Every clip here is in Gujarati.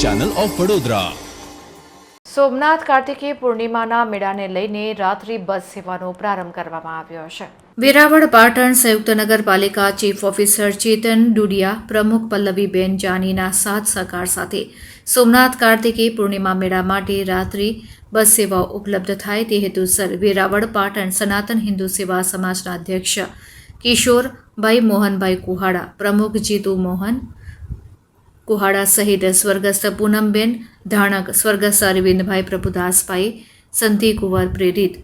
ચેનલ ઓફ વડોદરા સોમનાથ કાર્તિકી પૂર્ણિમાના મેળાને લઈને રાત્રિ બસ સેવાનો પ્રારંભ કરવામાં આવ્યો છે. વેરાવળ પાટણ સંયુક્ત નગરપાલિકા ચીફ ઓફિસર ચેતન ડુડિયા પ્રમુખ પલ્લવીબેન જાનીના સાથ સહકાર સાથે સોમનાથ કાર્તિકી પૂર્ણિમા મેળા માટે રાત્રિ બસ સેવાઓ ઉપલબ્ધ થાય તે હેતુસર વેરાવળ પાટણ સનાતન હિન્દુ સેવા સમાજના અધ્યક્ષ કિશોરભાઈ મોહનભાઈ કુહાડા પ્રમુખ જીતુ મોહન કુહાડા સહિત સ્વર્ગસ્થ પૂનમબેન, ધાણક સ્વર્ગસ્થ અરવિંદભાઈ પ્રભુદાસભાઈ સંતિ કુંવર પ્રેરિત.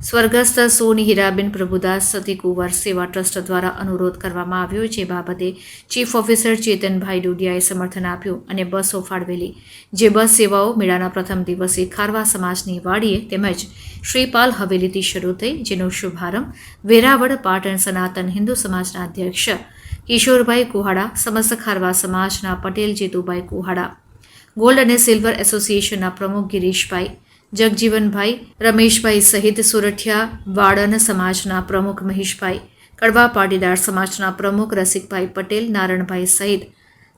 સ્વર્ગસ્થ સોની હીરાબેન પ્રભુદાસ સતી કુંવર સેવા ટ્રસ્ટ દ્વારા અનુરોધ કરવામાં આવ્યો જે બાબતે ચીફ ઓફિસર ચેતનભાઈ ડુડિયાએ સમર્થન આપ્યું અને બસો ફાળવેલી જે બસ સેવાઓ મેળાના પ્રથમ દિવસે ખારવા સમાજની વાડીએ તેમજ શ્રીપાલ હવેલીથી શરૂ થઈ, જેનો શુભારંભ વેરાવળ પાટણ સનાતન હિન્દુ સમાજના અધ્યક્ષ કિશોરભાઈ કુહાડા, સમસ્ત ખારવા સમાજના પટેલ જેતુભાઈ કુહાડા, ગોલ્ડ અને સિલ્વર એસોસિએશનના પ્રમુખ ગિરીશભાઈ, જગજીવનભાઈ, રમેશભાઈ સહિત સુરઠિયા વાડન સમાજના પ્રમુખ મહેશભાઈ, કડવા પાટીદાર સમાજના પ્રમુખ રસિકભાઈ પટેલ, નારણભાઈ સહિત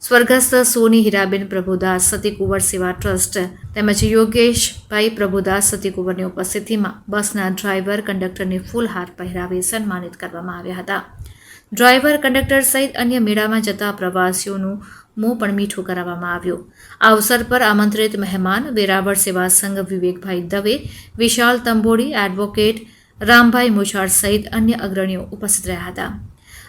સ્વર્ગસ્થ સોની હીરાબેન પ્રભુદાસ સતીકુંવર સેવા ટ્રસ્ટ તેમજ યોગેશભાઈ પ્રભુદાસ સતીકુંવરની ઉપસ્થિતિમાં બસના ડ્રાઈવર, કંડક્ટરને ફૂલ હાર પહેરાવી સન્માનિત કરવામાં આવ્યા હતા. ડ્રાઈવર, કંડક્ટર સહિત અન્ય મેળામાં જતા પ્રવાસીઓનું મોં પણ મીઠું કરાવવામાં આવ્યું. આ અવસર પર આમંત્રિત મહેમાન વેરાવળ સેવા સંઘ વિવેકભાઈ દવે, વિશાલ તંબોડી, એડવોકેટ રામભાઈ મુછાળ સહિત અન્ય અગ્રણીઓ ઉપસ્થિત રહ્યા હતા.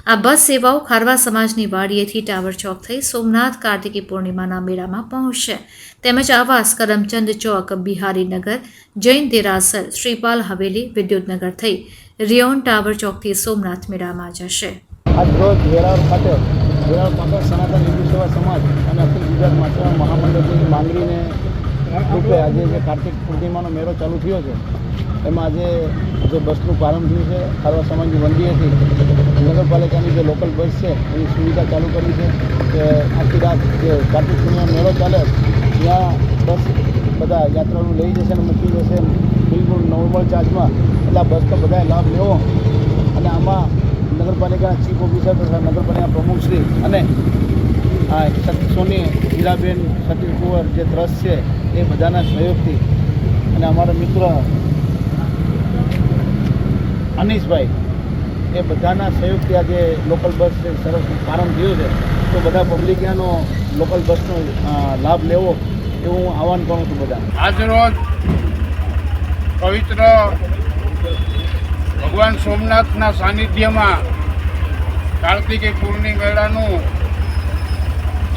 આ બસ સેવાઓ ખારવા સમાજની વાડીએથી ટાવર ચોક થઈ સોમનાથ કાર્તિકી પૂર્ણિમાના મેળામાં પહોંચશે. તેમજ આવાસ, કરમચંદ ચોક બિહારીનગર જૈન દેરાસર, શ્રીપાલ હવેલી, વિદ્યુતનગર થઈ રિયોન ટાવર ચોકથી સોમનાથ મેળામાં જશે. આજ રોજ વેરાવળ ખાતે વેરાવળ પાટણ સનાતન હિન્દુ સેવા સમાજ અને અખિલ ગુજરાત માત્ર મહામંડળની માંગણીને રૂપે આજે જે કાર્તિક પૂર્ણિમાનો મેળો ચાલુ થયો છે, એમાં આજે જે બસનું પ્રારંભ થયું છે, ખારવા સમાજની વંડીએથી નગરપાલિકાની જે લોકલ બસ છે, એની સુવિધા ચાલુ કરી છે કે આખી રાત જે કાર્તિક પૂર્ણિમા મેળો ચાલે, ત્યાં બસ બધા યાત્રાળુ લઈ જશે અને મૂકી જશે બિલકુલ નોર્મલ ચાર્જમાં. એટલે આ બસનો બધાએ લાભ લેવો. અને આમાં નગરપાલિકાના ચીફ ઓફિસર તથા નગરપાલિકા પ્રમુખશ્રી અને આ સોની હીરાબેન સતીશ કુંવર જે ટ્રસ્ટ છે, એ બધાના સહયોગથી અને અમારા મિત્ર અનીશભાઈ એ બધાના સહયોગથી આજે લોકલ બસ છે સરસ પ્રારંભ થયો છે, તો બધા પબ્લિક ત્યાંનો લોકલ બસનો લાભ લેવો એવું હું આહવાન કરું છું બધા આજરોજ પવિત્ર ભગવાન સોમનાથના સાનિધ્યમાં કાર્તિકી પૂર્ણિ મેળાનું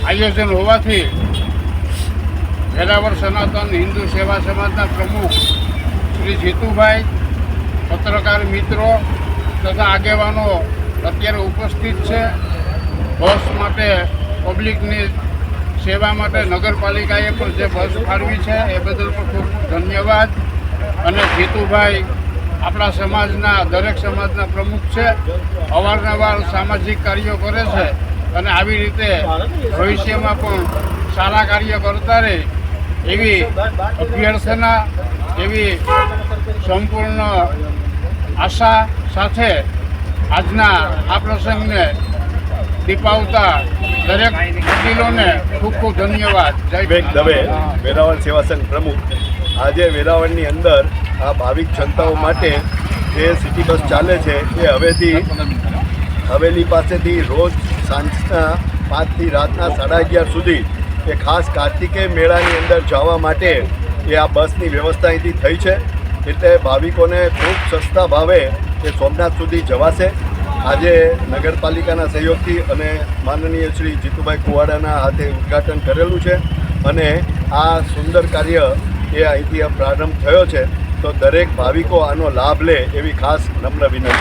આયોજન હોવાથી વેરાવળ સનાતન હિન્દુ સેવા સમાજના પ્રમુખ શ્રી જીતુભાઈ, પત્રકાર મિત્રો તથા આગેવાનો અત્યારે ઉપસ્થિત છે. બસ માટે, પબ્લિકની સેવા માટે નગરપાલિકાએ પણ જે બસ ફાળવી છે, એ બદલ પણ ખૂબ ખૂબ ધન્યવાદ. અને જીતુભાઈ આપણા સમાજના દરેક સમાજના પ્રમુખ છે અવારનવાર સામાજિક કાર્યો કરે છે અને આવી રીતે ભવિષ્યમાં પણ સારા કાર્ય કરતા રહે એવી અભ્યર્થના એવી સંપૂર્ણ આશા સાથે આજના આ પ્રસંગને દીપાવતા દરેક વકીલોને ખૂબ ખૂબ ધન્યવાદ. જય દવે વેરાવળ સેવા સંઘ પ્રમુખ. આજે વેરાવળની અંદર આ ભાવિક જનતાઓ માટે જે સિટી બસ ચાલે છે, એ હવેથી હવેલી પાસેથી રોજ સાંજના પાંચથી રાતના સાડા અગિયાર સુધી એ ખાસ કાર્તિકેય મેળાની અંદર જવા માટે એ આ બસની વ્યવસ્થા અહીંથી થઈ છે. એટલે ભાવિકોને ખૂબ સસ્તા ભાવે એ સોમનાથ સુધી જવાશે. આજે નગરપાલિકાના સહયોગથી અને માનનીય શ્રી જીતુભાઈ કુવાડાના હાથે ઉદ્ઘાટન કરેલું છે. અને આ સુંદર કાર્ય એ અહીંથી પ્રારંભ થયો છે. તો દરેક ભાવિકો આનો લાભ લે એવી ખાસ નમ્ર વિનંતી.